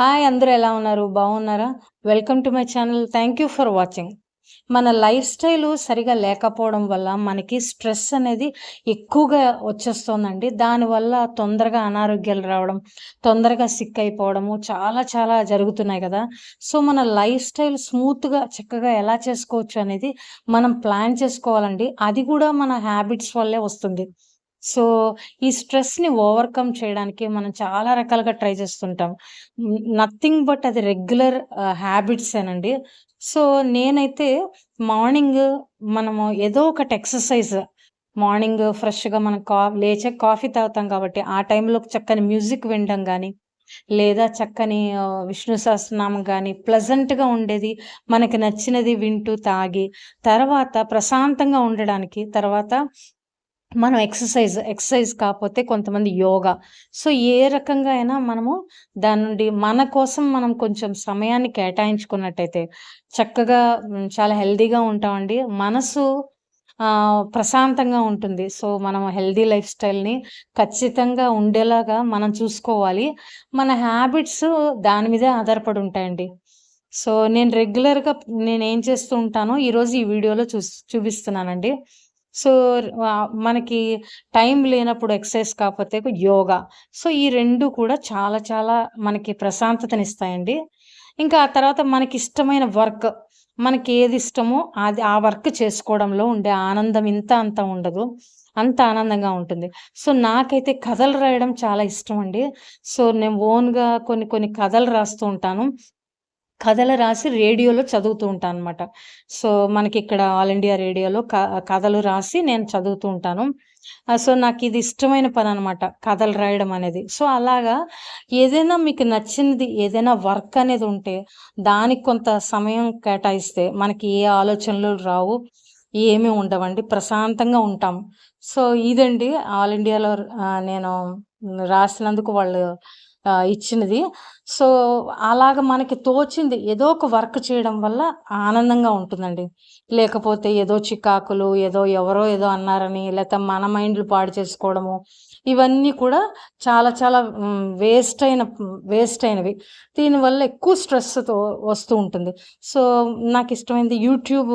Hi అందరూ ఎలా ఉన్నారు? బాగున్నారా? Welcome to my channel thank you for watching మన లైఫ్ స్టైల్ సరిగా లేకపోవడం వల్ల మనకి స్ట్రెస్ అనేది ఎక్కువగా వచ్చేస్తుందండి. దానివల్ల తొందరగా అనారోగ్యాలు రావడం తొందరగా సిక్ అయిపోవడము చాలా చాలా జరుగుతున్నాయి కదా. సో మన లైఫ్ స్టైల్ స్మూత్గా చక్కగా ఎలా చేసుకోవచ్చు అనేది మనం ప్లాన్ చేసుకోవాలండి. అది కూడా మన హ్యాబిట్స్ వల్లే వస్తుంది. సో ఈ స్ట్రెస్ని ఓవర్కమ్ చేయడానికి మనం చాలా రకాలుగా ట్రై చేస్తుంటాం. నథింగ్ బట్ అది రెగ్యులర్ హ్యాబిట్స్ ఏనండి. సో నేనైతే మార్నింగ్ మనము ఏదో ఒకటి ఎక్సర్సైజ్ మార్నింగ్ ఫ్రెష్గా మనం కా లేచే కాఫీ తాగుతాం కాబట్టి ఆ టైంలో చక్కని మ్యూజిక్ వినడం కానీ లేదా చక్కని విష్ణు సహస్రనామం కానీ ప్లజెంట్గా ఉండేది మనకి నచ్చినది వింటూ తాగి తర్వాత ప్రశాంతంగా ఉండడానికి తర్వాత మనం ఎక్సర్సైజ్ ఎక్సర్సైజ్ కాకపోతే కొంతమంది యోగా. సో ఏ రకంగా అయినా మనము దాని నుండి మన కోసం మనం కొంచెం సమయాన్ని కేటాయించుకున్నట్టయితే చక్కగా చాలా హెల్దీగా ఉంటామండి. మనసు ప్రశాంతంగా ఉంటుంది. సో మనం హెల్దీ లైఫ్ స్టైల్ని ఖచ్చితంగా ఉండేలాగా మనం చూసుకోవాలి. మన హ్యాబిట్స్ దాని మీదే ఆధారపడి ఉంటాయండి. సో నేను రెగ్యులర్గా నేను ఏం చేస్తూ ఉంటానో ఈరోజు ఈ వీడియోలో చూ చూపిస్తున్నానండి. సో మనకి టైం లేనప్పుడు ఎక్సర్సైజ్ కాకపోతే యోగా. సో ఈ రెండు కూడా చాలా చాలా మనకి ప్రశాంతతనిస్తాయండి. ఇంకా ఆ తర్వాత మనకి ఇష్టమైన వర్క్ మనకి ఏది ఇష్టమో అది ఆ వర్క్ చేసుకోవడంలో ఉండే ఆనందం ఇంత అంత ఉండదు. అంత ఆనందంగా ఉంటుంది. సో నాకైతే కథలు రాయడం చాలా ఇష్టం అండి సో నేను ఓన్గా కొన్ని కొన్ని కథలు రాస్తూ ఉంటాను. కథలు రాసి రేడియోలో చదువుతూ ఉంటాను అనమాట సో మనకి ఇక్కడ ఆల్ ఇండియా రేడియోలో కథలు రాసి నేను చదువుతూ ఉంటాను. సో నాకు ఇది ఇష్టమైన పని అనమాట కథలు రాయడం అనేది. సో అలాగా ఏదైనా మీకు నచ్చినది ఏదైనా వర్క్ అనేది ఉంటే దానికి కొంత సమయం కేటాయిస్తే మనకి ఏ ఆలోచనలు రావు ఏమీ ఉండవండి ప్రశాంతంగా ఉంటాం. సో ఇదండి ఆల్ ఇండియాలో నేను రాసినందుకు వాళ్ళు ఇచ్చినది. సో అలాగ మనకి తోచింది ఏదో ఒక వర్క్ చేయడం వల్ల ఆనందంగా ఉంటుందండి. లేకపోతే ఏదో చికాకులు ఏదో ఎవరో ఏదో అన్నారని లేకపోతే మన మైండ్లు పాడు చేసుకోవడము ఇవన్నీ కూడా చాలా చాలా వేస్ట్ అయిన వేస్ట్ అయినవి. దీనివల్ల ఎక్కువ స్ట్రెస్తో వస్తూ ఉంటుంది. సో నాకు ఇష్టమైనది యూట్యూబ్.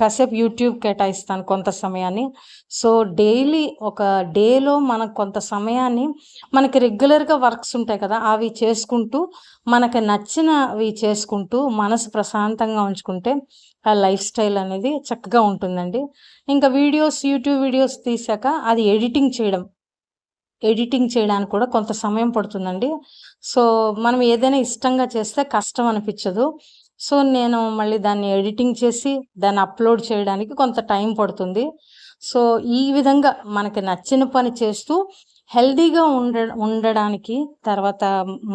కాసేపు యూట్యూబ్ కేటాయిస్తాను కొంత సమయాన్ని. సో డైలీ ఒక డేలో మనకు కొంత సమయాన్ని మనకి రెగ్యులర్గా వర్క్స్ ఉంటాయి కదా అవి చేసుకుంటూ మనకి నచ్చినవి చేసుకుంటూ మనసు ప్రశాంతంగా ఉంచుకుంటే ఆ లైఫ్ స్టైల్ అనేది చక్కగా ఉంటుందండి. ఇంకా వీడియోస్ యూట్యూబ్ వీడియోస్ తీసాక అది ఎడిటింగ్ చేయడం. ఎడిటింగ్ చేయడానికి కూడా కొంత సమయం పడుతుందండి. సో మనం ఏదైనా ఇష్టంగా చేస్తే కష్టం అనిపించదు. సో నేను మళ్ళీ దాన్ని ఎడిటింగ్ చేసి దాన్ని అప్లోడ్ చేయడానికి కొంత టైం పడుతుంది. సో ఈ విధంగా మనకి నచ్చిన పని చేస్తూ హెల్దీగా ఉండ ఉండడానికి తర్వాత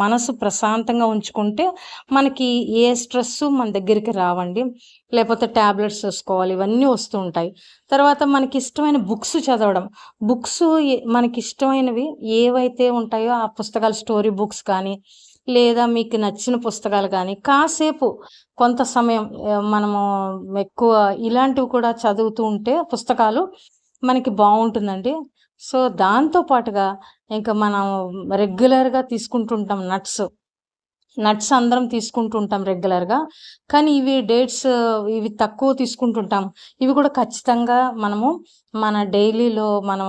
మనసు ప్రశాంతంగా ఉంచుకుంటే మనకి ఏ స్ట్రెస్ మన దగ్గరికి రావండి. లేకపోతే ట్యాబ్లెట్స్ వేసుకోవాలి ఇవన్నీ వస్తూ ఉంటాయి. తర్వాత మనకి ఇష్టమైన బుక్స్ చదవడం. బుక్స్ మనకి ఇష్టమైనవి ఏవైతే ఉంటాయో ఆ పుస్తకాలు స్టోరీ బుక్స్ కానీ లేదా మీకు నచ్చిన పుస్తకాలు కానీ కాసేపు కొంత సమయం మనము ఎక్కువ ఇలాంటివి కూడా చదువుతూ ఉంటే పుస్తకాలు మనకి బాగుంటుందండి. సో దాంతో పాటుగా ఇంకా మనం రెగ్యులర్గా తీసుకుంటుంటాం నట్స్. నట్స్ అందరం తీసుకుంటుంటాం రెగ్యులర్గా. కానీ ఇవి డేట్స్ ఇవి తక్కువ తీసుకుంటుంటాం. ఇవి కూడా ఖచ్చితంగా మనము మన డైలీలో మన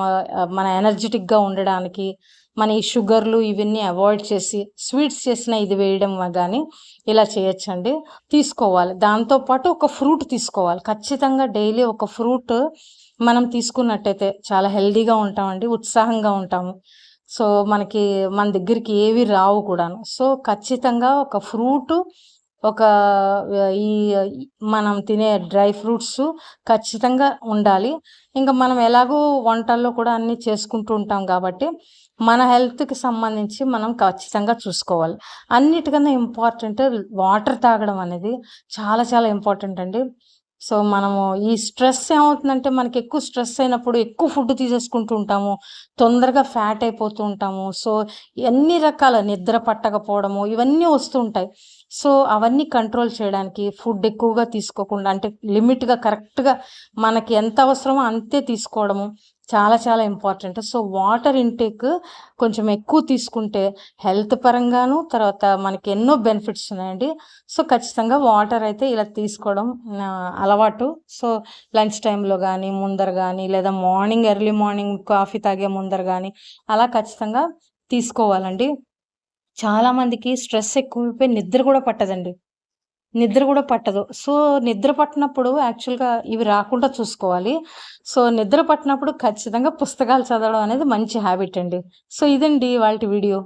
మన ఎనర్జెటిక్గా ఉండడానికి మన ఈ షుగర్లు ఇవన్నీ అవాయిడ్ చేసి స్వీట్స్ చేసిన ఇది వేయడం కానీ ఇలా చేయొచ్చండి. తీసుకోవాలి. దాంతోపాటు ఒక ఫ్రూట్ తీసుకోవాలి. ఖచ్చితంగా డైలీ ఒక ఫ్రూట్ మనం తీసుకున్నట్టయితే చాలా హెల్దీగా ఉంటామండి ఉత్సాహంగా ఉంటాము. సో మనకి మన దగ్గరికి ఏవి రావు కూడాను. సో ఖచ్చితంగా ఒక ఫ్రూట్ ఒక ఈ మనం తినే డ్రై ఫ్రూట్స్ ఖచ్చితంగా ఉండాలి. ఇంకా మనం ఎలాగో వంటల్లో కూడా అన్నీ చేసుకుంటూ ఉంటాం కాబట్టి మన హెల్త్కి సంబంధించి మనం ఖచ్చితంగా చూసుకోవాలి. అన్నిటికన్నా ఇంపార్టెంట్ వాటర్ తాగడం అనేది చాలా చాలా ఇంపార్టెంట్ అండి. సో మనము ఈ స్ట్రెస్ ఏమవుతుందంటే మనకి ఎక్కువ స్ట్రెస్ అయినప్పుడు ఎక్కువ ఫుడ్ తీసేసుకుంటూ ఉంటాము తొందరగా ఫ్యాట్ అయిపోతూ ఉంటాము. సో ఎన్ని రకాల నిద్ర పట్టకపోవడము ఇవన్నీ వస్తూ ఉంటాయి. సో అవన్నీ కంట్రోల్ చేయడానికి ఫుడ్ ఎక్కువగా తీసుకోకుండా అంటే లిమిట్గా కరెక్ట్గా మనకి ఎంత అవసరమో అంతే తీసుకోవడము. చాలా చాలా ఇంపార్టెంట్. సో వాటర్ ఇంటేక్ కొంచెం ఎక్కువ తీసుకుంటే హెల్త్ పరంగాను తర్వాత మనకి ఎన్నో బెనిఫిట్స్ ఉన్నాయండి. సో ఖచ్చితంగా వాటర్ అయితే ఇలా తీసుకోవడం అలవాటు. సో లంచ్ టైంలో కానీ ముందర కానీ లేదా మార్నింగ్ ఎర్లీ మార్నింగ్ కాఫీ తాగే ముందర కానీ అలా ఖచ్చితంగా తీసుకోవాలండి. చాలామందికి స్ట్రెస్ ఎక్కువైపోయి నిద్ర కూడా పట్టదండి. నిద్ర కూడా పట్టదు. సో నిద్ర పట్టినప్పుడు యాక్చువల్గా ఇవి రాకుండా చూసుకోవాలి. సో నిద్ర పట్టినప్పుడు ఖచ్చితంగా పుస్తకాలు చదవడం అనేది మంచి హ్యాబిట్ అండి. సో ఇదండి వాళ్ళ వీడియో.